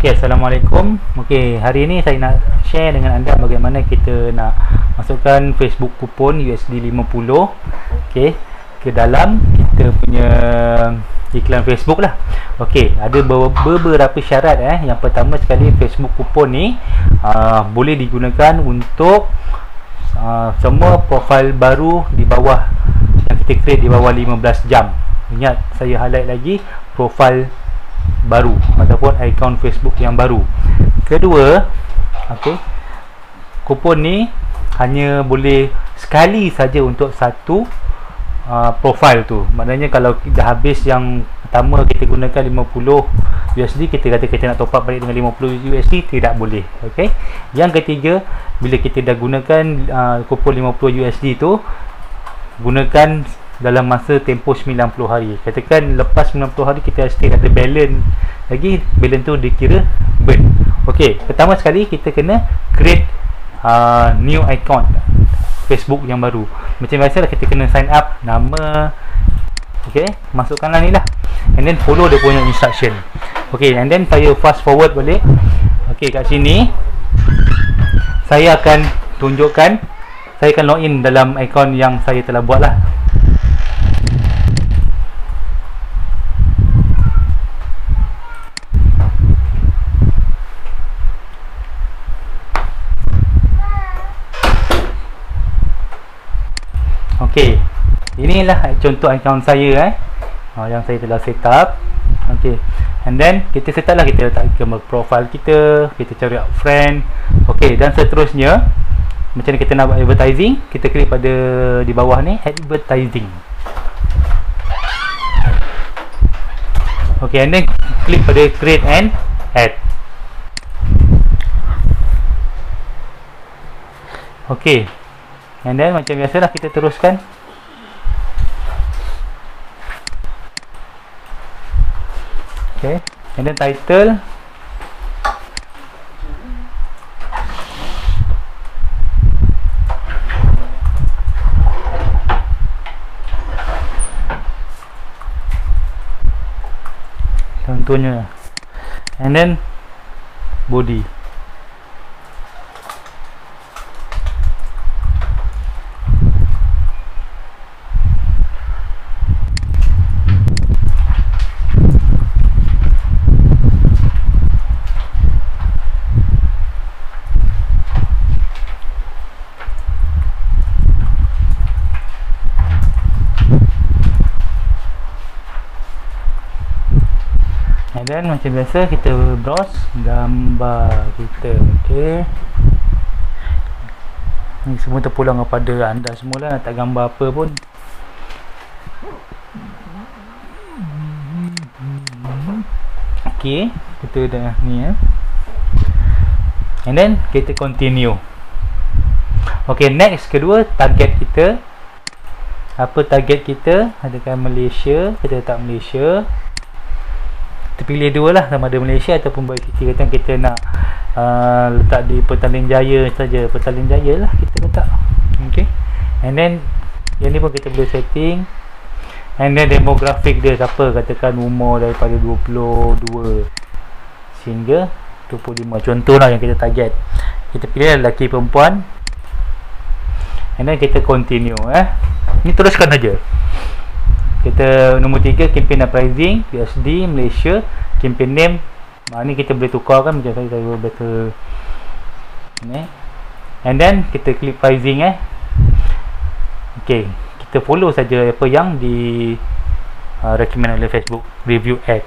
Okay, Assalamualaikum. Okay, hari ini saya nak share dengan anda bagaimana kita nak masukkan Facebook kupon USD 50 Okay, ke dalam kita punya iklan Facebook lah. Okay, ada beberapa syarat eh. Yang pertama sekali Facebook kupon ni uh, Boleh digunakan untuk uh, Semua profil baru di bawah Yang kita create di bawah 15 jam. Ingat, saya highlight lagi Profil baru ataupun akaun Facebook yang baru. Kedua, okey. Kupon ni hanya boleh sekali saja untuk satu uh, profil tu. Maknanya kalau dah habis yang pertama kita gunakan 50 USD, kita kata kita nak top up balik dengan 50 USD tidak boleh. Okey. Yang ketiga, bila kita dah gunakan uh, kupon 50 USD tu gunakan dalam masa tempoh 90 hari. Katakan lepas 90 hari kita still ada balance. Lagi balance tu dikira burn. Ok pertama sekali kita kena create uh, new account. Facebook yang baru. Macam biasa lah kita kena sign up nama ok masukkanlah ni lah. And then follow dia punya instruction. Ok and then saya fast forward balik. Ok kat sini. Saya akan tunjukkan saya akan login dalam account yang saya telah buat lah Okey. Inilah contoh akaun saya eh. Ha, yang saya telah set up. Okey. And then kita set up lah kita letak gambar profile kita, kita cari friend. Okey, dan seterusnya macam ni kita nak buat advertising, kita klik pada di bawah ni advertising. Okey, and then klik pada create and add. Okey. And then macam biasalah kita teruskan. Okay. And then title. Contohnya. And then Body then macam biasa kita browse gambar kita okey. Ini semua terpulang kepada anda semua lah tak gambar apa pun. Okey, kita dah ni ya. And then kita continue. Okey, next kedua target kita. Apa target kita? Adakah Malaysia? Kita letak Malaysia kita pilih dua lah sama ada Malaysia ataupun bagi kita kata kita nak uh, letak di Petaling Jaya saja. Petaling Jaya lah kita letak. Ok and then yang ni pun kita boleh setting. And then demografik dia siapa? Katakan umur daripada 22 sehingga 25 contoh lah yang kita target. Kita pilih lelaki perempuan. And then kita continue eh. Ni teruskan saja kita nombor 3 campaign uprising USD Malaysia. Campaign name uh, ni kita boleh tukar kan macam saya saya better ni and then kita klik pricing eh. Ok kita follow saja apa yang di uh, recommend oleh Facebook review ad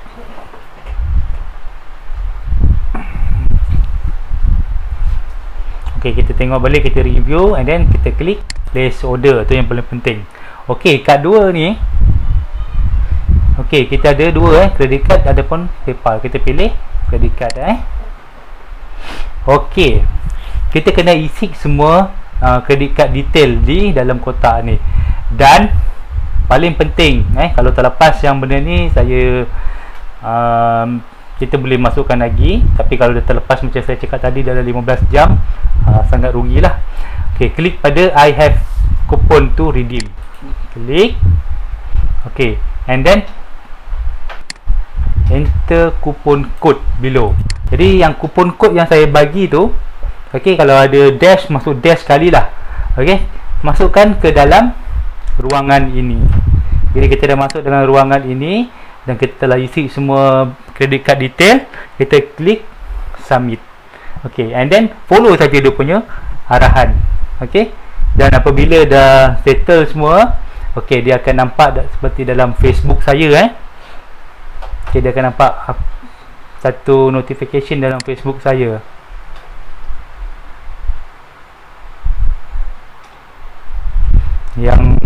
ok kita tengok balik kita review and then kita klik place order. Tu yang paling penting. Ok kat dua ni Okey, kita ada dua eh, credit card ataupun PayPal. Kita pilih credit card eh. Okey. Kita kena isi semua uh, credit card detail di dalam kotak ni. Dan paling penting eh kalau terlepas yang benda ni saya um, kita boleh masukkan lagi tapi kalau dah terlepas macam saya cakap tadi dalam 15 jam uh, sangat rugilah. Okey, klik pada I have coupon to redeem. Klik. Okey. And then enter coupon code below. Jadi yang kupon kod yang saya bagi tu okey kalau ada dash masuk dash sekali lah. Okey masukkan ke dalam ruangan ini. Jadi kita dah masuk dalam ruangan ini dan kita telah isi semua credit card detail kita klik submit. Okey and then follow saja dia punya arahan. Okey dan apabila dah settle semua okey dia akan nampak seperti dalam Facebook saya eh okey dia akan nampak satu notification dalam Facebook saya. Yang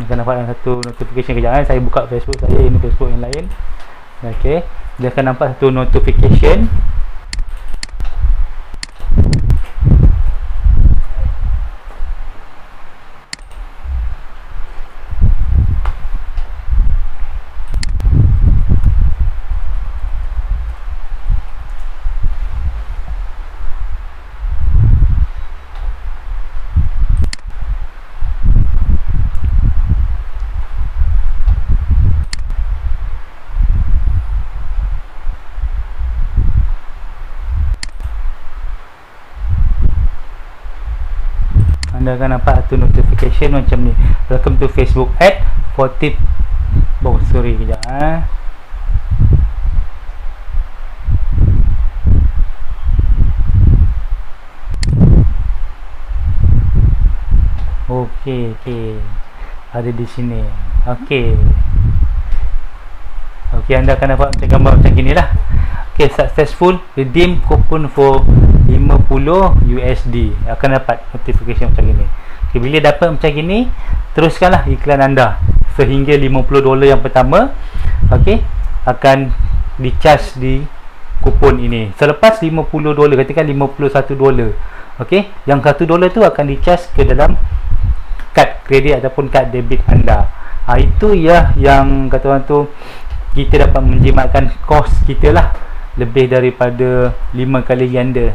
akan nampak satu notification kejap eh. Saya buka Facebook saya, ini Facebook yang lain. Okey Dia akan nampak satu notification anda akan nampak satu notification macam ni welcome to Facebook ad for tip oh sorry kejap eh. Okey, okey. Ada di sini. Okey. Okey, anda akan dapat macam gambar macam gini lah. Okey, successful redeem coupon for 50 USD. Akan dapat notification macam gini. Okey, bila dapat macam gini, teruskanlah iklan anda sehingga 50 dolar yang pertama. Okey, akan di-charge di kupon ini. Selepas 50 dolar, katakan 51 dolar. Okey, yang 1 dolar tu akan di-charge ke dalam kad kredit ataupun kad debit anda. Ha, itu ya yang kata orang tu kita dapat menjimatkan kos kita lah lebih daripada 5 kali ganda.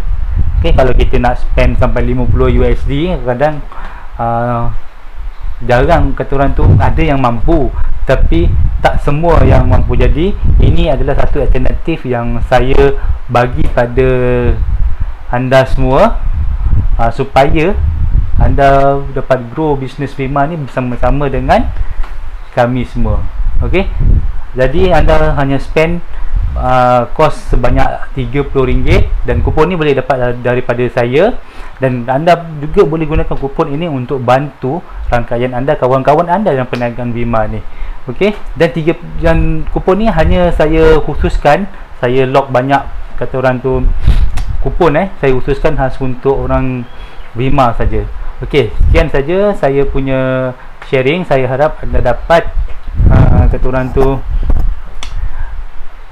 Okey kalau kita nak spend sampai 50 USD kadang uh, jarang orang tu ada yang mampu. Tapi tak semua yang mampu. Jadi ini adalah satu alternatif yang saya bagi pada anda semua uh, supaya anda dapat grow bisnes Fima ni bersama-sama dengan kami semua. Okey? Jadi anda hanya spend uh, kos sebanyak RM30 dan kupon ni boleh dapat daripada saya. Dan anda juga boleh gunakan kupon ini untuk bantu rangkaian anda kawan-kawan anda yang perniagaan Bima ni. Okey? Dan tiga dan kupon ni hanya saya khususkan saya lock banyak kata orang tu kupon eh. Saya khususkan khas untuk orang Bima saja. Okey, sekian saja saya punya sharing. Saya harap anda dapat uh, kata orang tu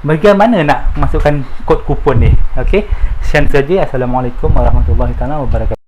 bagaimana nak masukkan kod kupon ni. Okey. Sekian saja. Assalamualaikum warahmatullahi taala wabarakatuh.